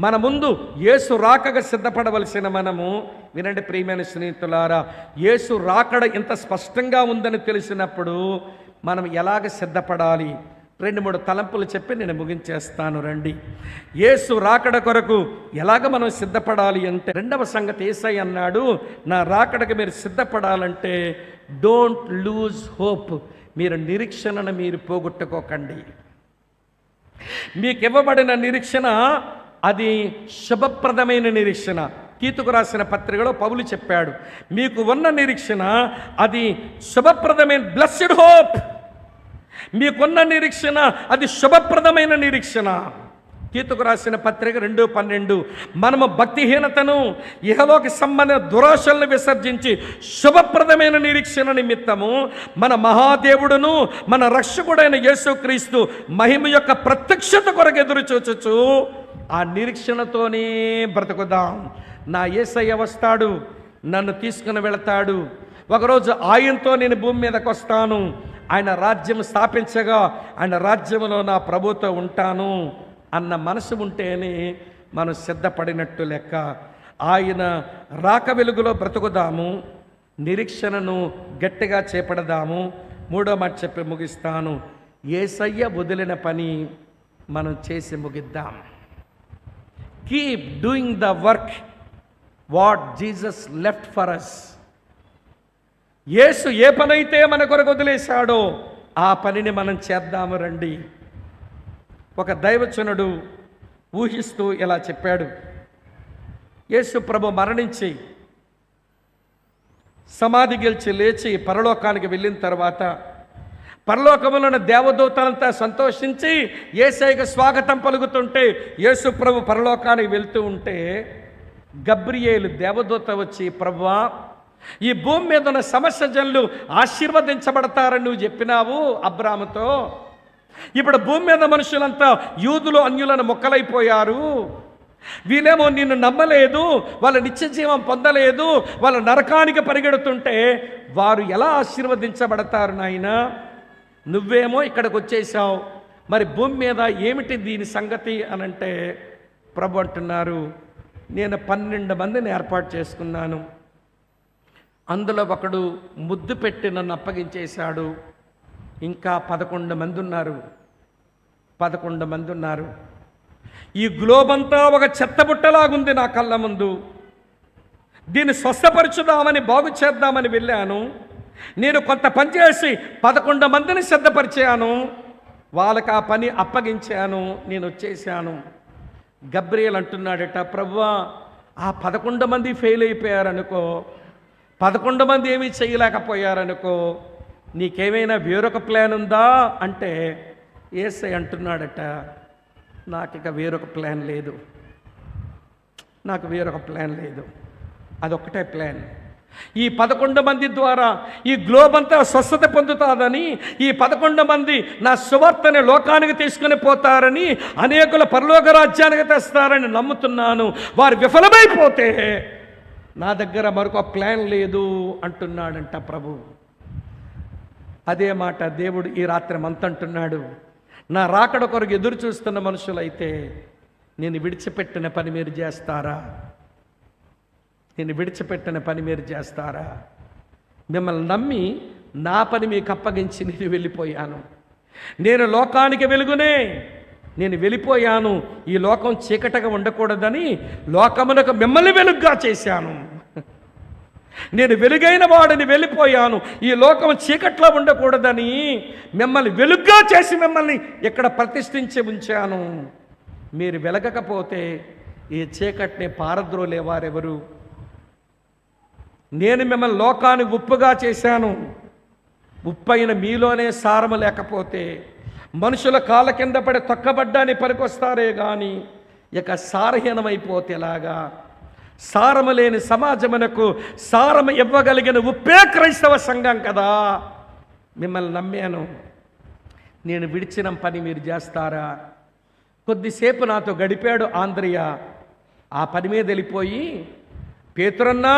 మన ముందు యేసు రాకగా సిద్ధపడవలసిన మనము వినండి ప్రియమైన స్నేహితులారా యేసు రాకడ ఇంత స్పష్టంగా ఉందని తెలిసినప్పుడు మనం ఎలాగ సిద్ధపడాలి? రెండు మూడు తలంపులు చెప్పి నేను ముగించేస్తాను రండి. యేసు రాకడ కొరకు ఎలాగ మనం సిద్ధపడాలి అంటే రెండవ సంగతి ఏసై అన్నాడు నా రాకడకు మీరు సిద్ధపడాలంటే డోంట్ లూజ్ హోప్. మీరు నిరీక్షణను మీరు పోగొట్టుకోకండి. మీకు ఇవ్వబడిన నిరీక్షణ అది శుభప్రదమైన నిరీక్షణ. కీతుకు రాసిన పత్రికలో పౌలు చెప్పాడు మీకు ఉన్న నిరీక్షణ అది శుభప్రదమైన బ్లస్డ్ హోప్ మీకున్న నిరీక్షణ అది శుభప్రదమైన నిరీక్షణ. కీతుకు రాసిన పత్రిక రెండు పన్నెండు మనము భక్తిహీనతను ఇహలోకి సంబంధ దురాశలను విసర్జించి శుభప్రదమైన నిరీక్షణ నిమిత్తము మన మహాదేవుడును మన రక్షకుడైన యేసుక్రీస్తు మహిమ యొక్క ప్రత్యక్షత కొరకు ఎదురు చూచచ్చు ఆ నిరీక్షణతోనే బ్రతుకుదాం. నా ఏసయ్య వస్తాడు నన్ను తీసుకుని వెళతాడు. ఒకరోజు ఆయనతో నేను భూమి మీదకు వస్తాను. ఆయన రాజ్యం స్థాపించగా ఆయన రాజ్యంలో నా ప్రభుతో ఉంటాను అన్న మనసు ఉంటేనే మనం సిద్ధపడినట్టు లెక్క. ఆయన రాక వెలుగులో బ్రతుకుదాము నిరీక్షణను గట్టిగా చేపడదాము. మూడో మాట చెప్పి ముగిస్తాను. ఏసయ్య వదిలిన పని మనం చేసి ముగిద్దాం. Keep doing the work what Jesus left for us యేసు ఏ పనైతే మన కొరకు వదిలేశాడో ఆ పనిని మనం చేద్దాము రండి. ఒక దైవచనుడు ఊహిస్తూ ఇలా చెప్పాడు. యేసు ప్రభు మరణించి సమాధి గెలిచి లేచి పరలోకానికి వెళ్ళిన తర్వాత పరలోకములను దేవదూతలంతా సంతోషించి ఏసైకి స్వాగతం పలుకుతుంటే యేసు ప్రభు పరలోకానికి వెళ్తూ ఉంటే గబ్రియేలు దేవదూత వచ్చి ప్రభువా ఈ భూమి మీద ఉన్న సమస్య జనులు ఆశీర్వదించబడతారని నువ్వు చెప్పినావు అబ్రాముతో. ఇప్పుడు భూమి మీద మనుషులంతా యూదులు అన్యులను మొక్కలైపోయారు. వీళ్ళేమో నిన్ను నమ్మలేదు వాళ్ళ నిత్య జీవం పొందలేదు వాళ్ళ నరకానికి పరిగెడుతుంటే వారు ఎలా ఆశీర్వదించబడతారు నాయనా? నువ్వేమో ఇక్కడికి వచ్చేసావు మరి భూమి మీద ఏమిటి దీని సంగతి అని అంటే ప్రభు అంటున్నారు నేను పన్నెండు మందిని ఏర్పాటు చేసుకున్నాను. అందులో ఒకడు ముద్దు పెట్టి నన్ను అప్పగించేశాడు. ఇంకా పదకొండు మంది ఉన్నారు పదకొండు మంది ఉన్నారు ఈ గ్లోబ్ అంతా ఒక చెత్తబుట్టలాగుంది నా కళ్ళ ముందు. దీన్ని స్వస్థపరచుదామని బాగు చేద్దామని వెళ్ళాను. నేను కొంత పని చేసి పదకొండు మందిని సిద్ధపరిచాను. వాళ్ళకి ఆ పని అప్పగించాను నేను వచ్చేసాను. గబ్రియల్ అంటున్నాడట ప్రభువా ఆ పదకొండు మంది ఫెయిల్ అయిపోయారనుకో పదకొండు మంది ఏమీ చేయలేకపోయారనుకో నీకేమైనా వేరొక ప్లాన్ ఉందా? అంటే ఏసై అంటున్నాడట నాకు ఇక వేరొక ప్లాన్ లేదు. నాకు వేరొక ప్లాన్ లేదు. అదొక్కటే ప్లాన్. ఈ పదకొండు మంది ద్వారా ఈ గ్లోబ్ అంతా స్వస్థత పొందుతాదని ఈ పదకొండు మంది నా సువార్తని లోకానికి తీసుకుని పోతారని అనేకుల పరలోక రాజ్యానికి తెస్తారని నమ్ముతున్నాను. వారు విఫలమైపోతే నా దగ్గర మరొక ప్లాన్ లేదు అంటున్నాడంట ప్రభు. అదే మాట దేవుడు ఈ రాత్రి మంతంటున్నాడు నా రాకడ కొరకు ఎదురు చూస్తున్న మనుషులైతే నేను విడిచిపెట్టిన పని మీరు చేస్తారా? నేను విడిచిపెట్టిన పని మీరు చేస్తారా? మిమ్మల్ని నమ్మి నా పని మీకు అప్పగించి నేను వెళ్ళిపోయాను. నేను లోకానికి వెలుగునే నేను వెళ్ళిపోయాను. ఈ లోకం చీకటగా ఉండకూడదని లోకమునకు మిమ్మల్ని వెలుగ్గా చేశాను. నేను వెలుగైన వాడిని వెళ్ళిపోయాను. ఈ లోకం చీకట్లో ఉండకూడదని మిమ్మల్ని వెలుగ్గా చేసి మిమ్మల్ని ఇక్కడ ప్రతిష్ఠించి ఉంచాను. మీరు వెలగకపోతే ఈ చీకటిని పారద్రోలేవారెవరు? నేను మిమ్మల్ని లోకాన్ని ఉప్పుగా చేశాను. ఉప్పైన మీలోనే సారము లేకపోతే మనుషుల కాళ్ళ కింద పడి తొక్కబడ్డాన్ని పనికొస్తారే కానీ ఇక సారహీనమైపోతే ఎలాగా? సారము లేని సమాజమునకు సారము ఇవ్వగలిగిన ఉప్పే క్రైస్తవ సంఘం కదా? మిమ్మల్ని నమ్మాను. నేను విడిచిన పని మీరు చేస్తారా? కొద్దిసేపు నాతో గడిపాడు ఆంధ్రయ ఆ పని మీద వెళ్ళిపోయి పేతురన్నా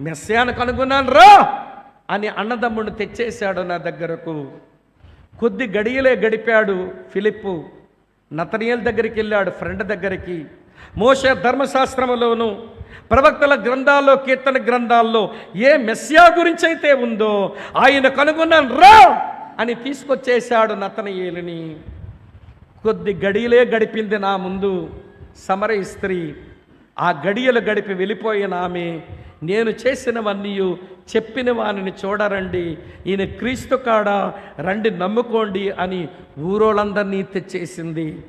మెస్సాను కనుగొన్నాను రా అని అన్నదమ్ముడు తెచ్చేశాడు నా దగ్గరకు. కొద్ది గడియలే గడిపాడు ఫిలిప్పు. నతనియల్ దగ్గరికి వెళ్ళాడు ఫ్రెండ్ దగ్గరికి. మోష ధర్మశాస్త్రములోను ప్రవక్తల గ్రంథాల్లో కీర్తన గ్రంథాల్లో ఏ మెస్సియా గురించి అయితే ఉందో ఆయన కనుగొన్నాను రా అని తీసుకొచ్చేశాడు నతనయేలుని. కొద్ది గడియలే గడిపింది నా ముందు. సమర స్త్రీ ఆ గడియలు గడిపి వెళ్ళిపోయిన ఆమె నేను చేసినవన్నీ చెప్పిన వానిని చూడరండి. ఈయన క్రీస్తు కాడ? రండి నమ్ముకోండి అని ఊరోళ్ళందరినీ తెచ్చేసింది.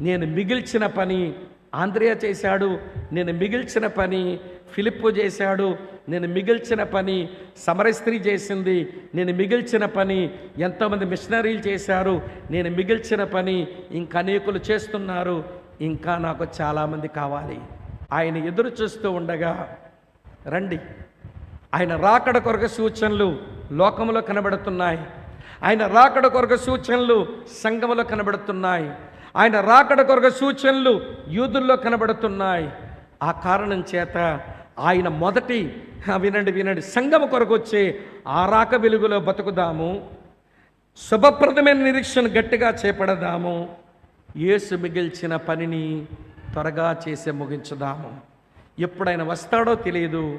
నేను మిగిల్చిన పని ఆంధ్రియా చేశాడు నేను మిగిల్చిన పని ఫిలిప్పు చేశాడు నేను మిగిల్చిన పని సమరస్త్రీ చేసింది నేను మిగిల్చిన పని ఎంతోమంది మిషనరీలు చేశారు నేను మిగిల్చిన పని ఇంకా అనేకులు చేస్తున్నారు ఇంకా నాకు చాలామంది కావాలి. ఆయన ఎదురు చూస్తూ ఉండగా రండి. ఆయన రాకడ కొరకు సూచనలు లోకములో కనబడుతున్నాయి. ఆయన రాకడ కొరకు సూచనలు సంఘములో కనబడుతున్నాయి. ఆయన రాకడ కొరకు సూచనలు యూదుల్లో కనబడుతున్నాయి. ఆ కారణం చేత ఆయన మొదటి వినండి వినండి సంఘము కొరకు వచ్చే ఆ రాక వెలుగులో బతుకుదాము. శుభప్రదమైన నిరీక్షణ గట్టిగా చేపడదాము. యేసు మిగిల్చిన పనిని త్వరగా చేసి ముగించుదాము. ఎప్పుడైనా వస్తాడో తెలియదు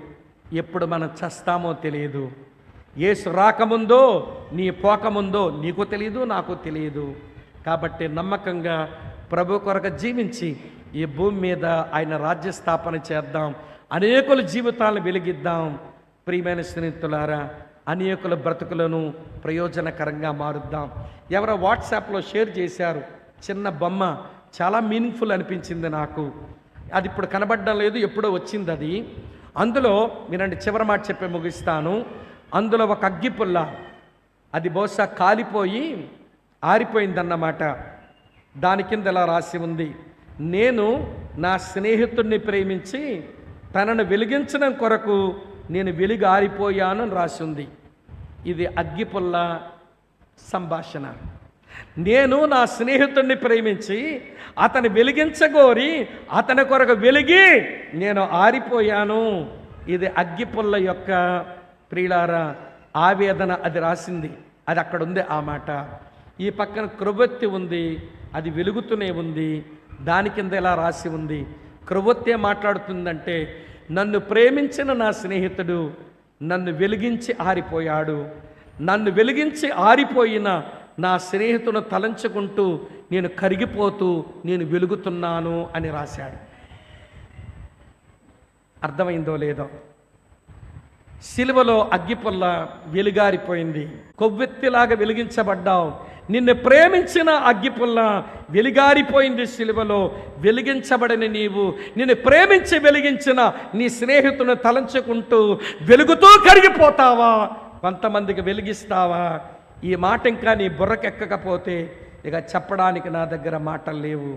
ఎప్పుడు మనం చస్తామో తెలియదు. ఏసు రాకముందో నీ పోకముందో నీకు తెలియదు నాకు తెలియదు. కాబట్టి నమ్మకంగా ప్రభు కొరకు జీవించి ఈ భూమి మీద ఆయన రాజ్య స్థాపన చేద్దాం. అనేకుల జీవితాలను వెలిగిద్దాం. ప్రియమైన స్నేహితులారా అనేకుల బ్రతుకులను ప్రయోజనకరంగా మారుద్దాం. ఎవరో వాట్సాప్లో షేర్ చేశారు చిన్న బొమ్మ చాలా మీనింగ్ఫుల్ అనిపించింది నాకు. అది ఇప్పుడు కనబడడం లేదు ఎప్పుడో వచ్చింది అది అందులో వినండి చివరి మాట చెప్పి ముగిస్తాను. అందులో ఒక అగ్గిపుల్ల అది బహుశా కాలిపోయి ఆరిపోయిందన్నమాట. దాని కింద ఇలా రాసి ఉంది నేను నా స్నేహితుడిని ప్రేమించి తనను వెలిగించడం కొరకు నేను వెలిగి ఆరిపోయాను అని రాసి ఉంది. ఇది అగ్గిపుల్ల సంభాషణ. నేను నా స్నేహితుడిని ప్రేమించి అతని వెలిగించగోరి అతని కొరకు వెలిగి నేను ఆరిపోయాను. ఇది అగ్గిపుల్ల యొక్క ప్రియులారా ఆవేదన అది రాసింది. అది అక్కడ ఉంది ఆ మాట. ఈ పక్కన క్రొవ్వొత్తి ఉంది. అది వెలుగుతూనే ఉంది. దాని కింద ఇలా రాసి ఉంది. క్రొవ్వొత్తే మాట్లాడుతుందంటే నన్ను ప్రేమించిన నా స్నేహితుడు నన్ను వెలిగించి ఆరిపోయాడు. నన్ను వెలిగించి ఆరిపోయిన నా స్నేహితును తలంచుకుంటూ నేను కరిగిపోతూ నేను వెలుగుతున్నాను అని రాశాడు. అర్థమైందో లేదో? సిలువలో అగ్గిపుల్ల వెలుగారిపోయింది. కొవ్వెత్తిలాగా వెలిగించబడ్డావు. నిన్ను ప్రేమించిన అగ్గిపుల్ల వెలిగారిపోయింది సిలువలో. వెలిగించబడని నీవు నిన్ను ప్రేమించి వెలిగించిన నీ స్నేహితుని తలంచుకుంటూ వెలుగుతూ కరిగిపోతావా? కొంతమందికి వెలిగిస్తావా? ఈ మాట ఇంకా నీ బుర్రకెక్కకపోతే ఇక చెప్పడానికి నా దగ్గర మాటలు లేవు.